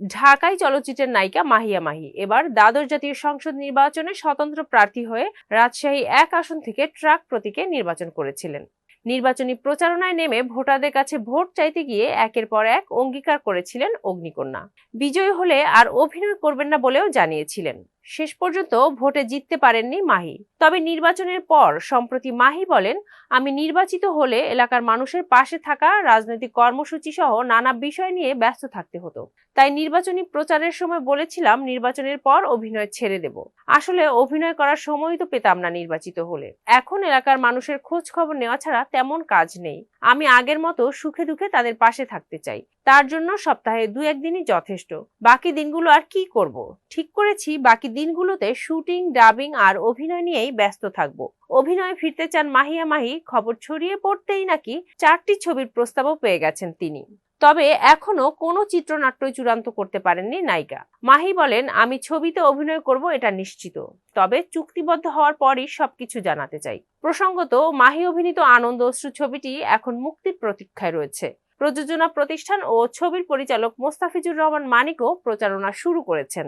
ঢাকায় চলচ্চিত্রের নায়িকা মাহিয়া মাহি। এবার দ্বাদশ জাতীয় সংসদ নির্বাচনে স্বতন্ত্র প্রার্থী হয়ে রাজশাহী এক আসন থেকে ট্রাক প্রতীকে নির্বাচন করেছিলেন। নির্বাচনী প্রচারণায় নেমে ভোটারদের কাছে ভোট চাইতে গিয়ে একের পর এক অঙ্গীকার করেছিলেন অগ্নিকন্যা। বিজয়ী হলে আর অভিনয় করবেন না বলেও জানিয়েছিলেন। শেষ পর্যন্ত ভোটে জিততে পারেননি মাহি। তবে নির্বাচনের পর সম্প্রতি মাহি বলেন, আমি নির্বাচিত হলে এলাকার মানুষের পাশে থাকা, রাজনৈতিক কর্মসূচি সহ নানা বিষয় নিয়ে ব্যস্ত থাকতে হতো। তাই নির্বাচনী প্রচারের সময় বলেছিলাম, নির্বাচনের পর অভিনয় ছেড়ে দেব। আসলে অভিনয় করার সময় তো পেতাম না নির্বাচিত হলে। এখন এলাকার মানুষের খোঁজ খবর নেওয়া ছাড়া তেমন কাজ নেই। আমি আগের মতো সুখে দুঃখে তাদের পাশে থাকতে চাই। তার জন্য সপ্তাহে দু একদিনই যথেষ্ট। বাকি দিনগুলো আর কি করব? ঠিক করেছি, বাকি দিনগুলোতে শুটিং, ডাবিং আর অভিনয় নিয়েই ব্যস্ত থাকব। অভিনয়ে ফিরতে চান মাহিয়া মাহি, খবর ছড়িয়ে পড়তেই নাকি চারটি ছবির প্রস্তাবও পেয়ে গেছেন তিনি। তবে এখনও কোনো চিত্রনাট্যই চূড়ান্ত করতে পারেননি নায়িকা। মাহি বলেন, আমি ছবিতে অভিনয় করব, এটা নিশ্চিত। তবে চুক্তিবদ্ধ হওয়ার পরই সবকিছু জানাতে চাই। প্রসঙ্গত, মাহি অভিনীত আনন্দ অশ্রু ছবিটি এখন মুক্তির প্রতীক্ষায় রয়েছে। প্রযোজনা প্রতিষ্ঠান ও ছবির পরিচালক মোস্তাফিজুর রহমান মানিকও প্রচারণা শুরু করেছেন।